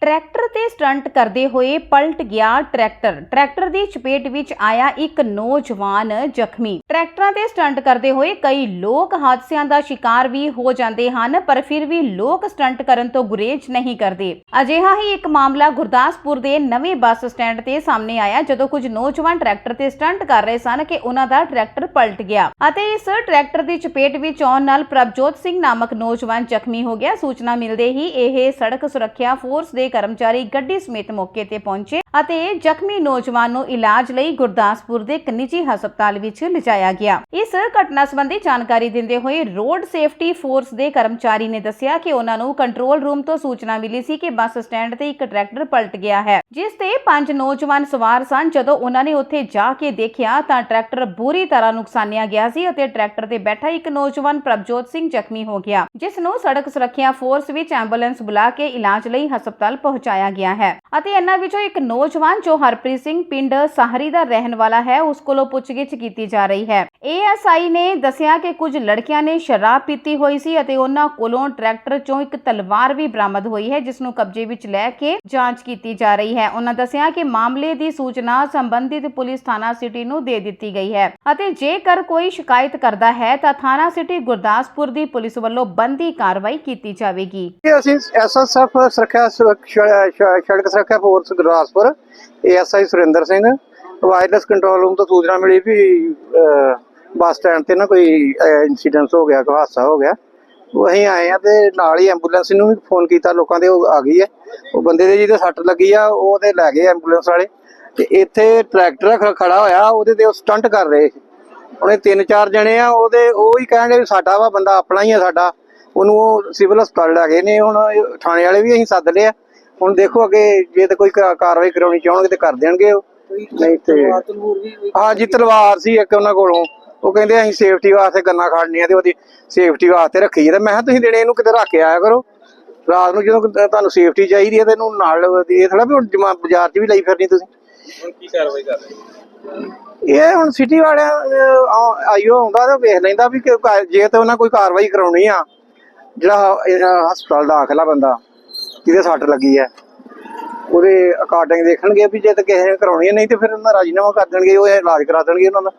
Tractor ਤੇ stunt ਕਰਦੇ ਹੋਏ ਪਲਟ ਗਿਆ ਟਰੈਕਟਰ। ਟਰੈਕਟਰ ਦੀ ਚਪੇਟ ਵਿੱਚ ਆਇਆ ਇੱਕ ਨੌਜਵਾਨ ਜ਼ਖਮੀ। ਟਰੈਕਟਰਾਂ ਤੇ ਸਟੰਟ ਕਰਦੇ ਹੋਏ ਕਈ ਲੋਕ ਹਾਦਸਿਆਂ ਦਾ ਸ਼ਿਕਾਰ ਵੀ ਹੋ ਜਾਂਦੇ ਹਨ, ਪਰ ਫਿਰ ਵੀ ਲੋਕ ਸਟੰਟ ਕਰਨ ਤੋਂ ਗੁਰੇਜ਼ ਨਹੀਂ ਕਰਦੇ। ਅਜਿਹਾ ਹੀ ਇੱਕ ਮਾਮਲਾ ਗੁਰਦਾਸਪੁਰ ਦੇ ਨਵੇਂ ਬੱਸ ਸਟੈਂਡ ਤੇ ਸਾਹਮਣੇ ਆਇਆ, ਜਦੋਂ ਕੁਝ ਨੌਜਵਾਨ ਟਰੈਕਟਰ ਤੇ ਸਟੰਟ ਕਰ ਰਹੇ ਸਨ ਕਿ ਉਹਨਾਂ ਦਾ ਟਰੈਕਟਰ ਪਲਟ ਗਿਆ। ਅਤੇ ਇਸ ਟਰੈਕਟਰ ਦੀ ਚਪੇਟ ਵਿੱਚ ਆਉਣ ਨਾਲ ਪ੍ਰਭਜੋਤ ਸਿੰਘ ਨਾਮਕ ਨੌਜਵਾਨ ਜ਼ਖਮੀ ਹੋ ਗਿਆ। ਸੂਚਨਾ ਮਿਲਦੇ ਹੀ ਇਹ ਸੜਕ ਸੁਰੱਖਿਆ ਫੋਰਸ ਦੇ ਕਰਮਚਾਰੀ ਗੱਡੀ ਸਮੇਤ ਮੌਕੇ ਤੇ ਪਹੁੰਚੇ। ਅਤੇ ਜ਼ਖਮੀ ਨੌਜਵਾਨ ਨੂੰ ਇਲਾਜ ਲਈ ਗੁਰਦਾਸਪੁਰ ਦੇ ਇੱਕ ਹਸਪਤਾਲ ਵਿੱਚ ਲਿਜਾਇਆ ਗਿਆ। ਇਸ ਘਟਨਾ ਸੰਬੰਧੀ ਜਾਣਕਾਰੀ ਦਿੰਦੇ ਹੋਏ ਰੋਡ ਸੇਫਟੀ ਫੋਰਸ ਦੇ ਕਰਮਚਾਰੀ ਨੇ ਦੱਸਿਆ ਕਿ ਉਹਨਾਂ ਨੂੰ ਕੰਟਰੋਲ ਰੂਮ ਤੋਂ ਸੂਚਨਾ ਮਿਲੀ ਸੀ ਕਿ ਬੱਸ ਸਟੈਂਡ ਤੇ ਇੱਕ ਟਰੈਕਟਰ ਪਲਟ ਗਿਆ ਹੈ, ਜਿਸ ਤੇ ਪੰਜ ਨੌਜਵਾਨ ਸਵਾਰ ਸਨ। ਜਦੋਂ ਉਹਨਾਂ ਨੇ ਉੱਥੇ ਜਾ ਕੇ ਦੇਖਿਆ ਤਾਂ ਟਰੈਕਟਰ ਬੁਰੀ ਤਰ੍ਹਾਂ ਨੁਕਸਾਨਿਆ ਗਿਆ ਸੀ ਅਤੇ ਟਰੈਕਟਰ ਤੇ ਬੈਠਾ ਇੱਕ ਨੌਜਵਾਨ ਪ੍ਰਭਜੋਤ ਸਿੰਘ ਜ਼ਖਮੀ ਹੋ ਗਿਆ, ਜਿਸ ਨੂੰ ਸੜਕ ਸੁਰੱਖਿਆ ਫੋਰਸ ਵਿੱਚ ਐਂਬੂਲੈਂਸ ਬੁਲਾ ਕੇ ਇਲਾਜ ਲਈ ਹਸਪਤਾਲ ਪਹੁੰਚਾਇਆ ਗਿਆ ਹੈ। ਅਤੇ ਇਹਨਾਂ ਵਿੱਚੋਂ ਇੱਕ ਨੌਜਵਾਨ ਜੋ ਹਰਪ੍ਰੀਤ ਸਿੰਘ ਪਿੰਡ ਸਾਹਰੀ ਦਾ ਰਹਿਣ ਵਾਲਾ ਹੈ, ਉਸ ਕੋਲੋਂ ਪੁੱਛਗਿੱਛ ਕੀਤੀ ਜਾ ਰਹੀ ਹੈ। ਏਐਸਆਈ ਨੇ ਦੱਸਿਆ ਕਿ ਕੁਝ ਲੜਕਿਆਂ ਨੇ ਸ਼ਰਾਬ ਪੀਤੀ ਹੋਈ ਸੀ ਅਤੇ ਉਹਨਾਂ ਕੋਲੋਂ ਟਰੈਕਟਰ ਚੋਂ ਇੱਕ ਤਲਵਾਰ ਵੀ ਬਰਾਮਦ ਹੋਈ ਹੈ, ਜਿਸ ਨੂੰ ਕਬਜ਼ੇ ਵਿੱਚ ਲੈ ਕੇ ਜਾਂਚ ਕੀਤੀ ਜਾ ਰਹੀ ਹੈ। ਉਹਨਾਂ ਦੱਸਿਆ ਕਿ ਮਾਮਲੇ ਦੀ ਸੂਚਨਾ ਸੰਬੰਧਿਤ ਪੁਲਿਸ ਥਾਣਾ ਸਿਟੀ ਨੂੰ ਦੇ ਦਿੱਤੀ ਗਈ ਹੈ ਅਤੇ ਜੇਕਰ ਕੋਈ ਸ਼ਿਕਾਇਤ ਕਰਦਾ ਹੈ, ਤਾਂ ਥਾਣਾ ਸਿਟੀ ਗੁਰਦਾਸਪੁਰ ਦੀ ਪੁਲਿਸ ਵੱਲੋਂ ਬੰਦੀ ਕਾਰਵਾਈ ਕੀਤੀ ਜਾਵੇਗੀ। ਅਸੀਂ ਐਸਐਸਐਫ ਸੁਰੱਖਿਆ ਸੜਕ ਸੁਰੱਖਿਆ force Gurdaspur ASI Surinder Singh. Wireless control room ਤੋਂ ਸੂਚਨਾ ਮਿਲੀ ਵੀ ਬੱਸ ਸਟੈਂਡ ਤੇ ਨਾ ਕੋਈ ਇਨਸੀਡੈਂਟ ਹੋ ਗਿਆ, ਕੋਈ ਹਾਦਸਾ ਹੋ ਗਿਆ। ਅਸੀਂ ਆਏ ਆ ਤੇ ਨਾਲ ਹੀ ਐਂਬੂਲੈਂਸ ਨੂੰ ਵੀ ਫੋਨ ਕੀਤਾ, ਲੋਕਾਂ ਦੇ ਉਹ ਆ ਗਈ ਹੈ। ਉਹ ਬੰਦੇ ਦੇ ਜਿਹਦੇ ਸੱਟ ਲੱਗੀ ਆ, ਉਹ ਤੇ ਲੈ ਗਏ ਐਂਬੂਲੈਂਸ ਵਾਲੇ। ਤੇ ਇੱਥੇ ਟਰੈਕਟਰ ਖੜਾ ਹੋਇਆ, ਉਹਦੇ ਤੇ ਉਹ ਸਟੰਟ ਕਰ ਰਹੇ ਸੀ। ਉਹਨੇ ਤਿੰਨ ਚਾਰ ਜਣੇ ਆ, ਉਹਦੇ, ਉਹ ਹੀ ਕਹਿੰਦੇ ਵੀ ਸਾਡਾ ਵਾ, ਬੰਦਾ ਆਪਣਾ ਹੀ ਆ ਸਾਡਾ। ਉਹਨੂੰ ਉਹ ਸਿਵਲ ਹਸਪਤਾਲ ਲੈ ਗਏ ਨੇ, ਹੁਣ ਥਾਣੇ ਵਾਲੇ ਵੀ ਅਸੀਂ ਸੱਦ ਲਿਆ ਹੁਣ ਦੇਖੋ ਅੱਗੇ ਜੇ ਤੇ ਕੋਈ ਕਾ- ਕਾਰਵਾਈ ਕਰਾਉਣੀ ਚਾਹਣਗੇ ਤੇ ਕਰ ਦੇਣਗੇ ਉਹ। ਨਹੀਂ ਤੇ ਹਾਂ ਜੀ ਤਲਵਾਰ ਸੀ ਇੱਕ ਉਹਨਾਂ ਕੋਲੋਂ। ਉਹ ਕਹਿੰਦੇ ਅਸੀਂ ਸੇਫਟੀ ਵਾਸਤੇ ਗੰਨਾ ਖੜਨੀਆਂ ਤੇ ਉਹਦੀ ਸੇਫਟੀ ਵਾਸਤੇ ਰੱਖੀ ਹੈ ਤੇ ਮੈਂ ਕਿਹਾ ਤੁਸੀਂ ਦਿਨੇ ਇਹਨੂੰ ਕਿਤੇ ਰੱਖ ਕੇ ਆਇਆ ਕਰੋ। ਰਾਤ ਨੂੰ ਜਦੋਂ ਕਿਤੇ ਤੁਹਾਨੂੰ ਸੇਫਟੀ ਚਾਹੀਦੀ ਹੈ ਤੇ ਇਹਨੂੰ ਨਾਲ ਇਹ ਥੋੜਾ ਵੀ ਹੁਣ ਜਮਾ ਬਾਜ਼ਾਰ 'ਚ ਵੀ ਲਈ ਫਿਰਨੀ ਤੁਸੀਂ। ਹੁਣ ਕੀ ਕਾਰਵਾਈ ਕਰ ਰਹੇ ਹੋ? ਇਹ ਹੁਣ ਸਿਟੀ ਵਾਲਿਆਂ ਅਹ, ਆ- ਆਈਓ ਆਉਂਦਾ ਤੇ ਵੇਖ ਲੈਂਦਾ ਵੀ ਕਿ ਕਾ- ਜੇ ਤੇ ਉਹਨਾਂ ਕੋਈ ਕਾਰਵਾਈ ਕਰਾਉਣੀ ਆ। ਜਿਹੜਾ ਇਹ ਹਸਪਤਾਲ ਦਾਖਲਾ ਬੰਦਾ। ਕਿਤੇ ਸੱਟ ਲੱਗੀ ਹੈ? ਉਹਦੇ ਅਕਾਰਡਿੰਗ ਦੇਖਣਗੇ ਵੀ ਜੇ ਤਾਂ ਕਿਸੇ ਨੇ ਕਰਾਉਣੀ ਹੈ, ਨਹੀਂ ਤੇ ਫਿਰ ਉਹਨਾਂ ਰਾਜੀਨਾਮਾ ਕਰ ਦੇਣਗੇ, ਉਹ ਇਲਾਜ ਕਰਾ ਦੇਣਗੇ ਉਹਨਾਂ ਦਾ।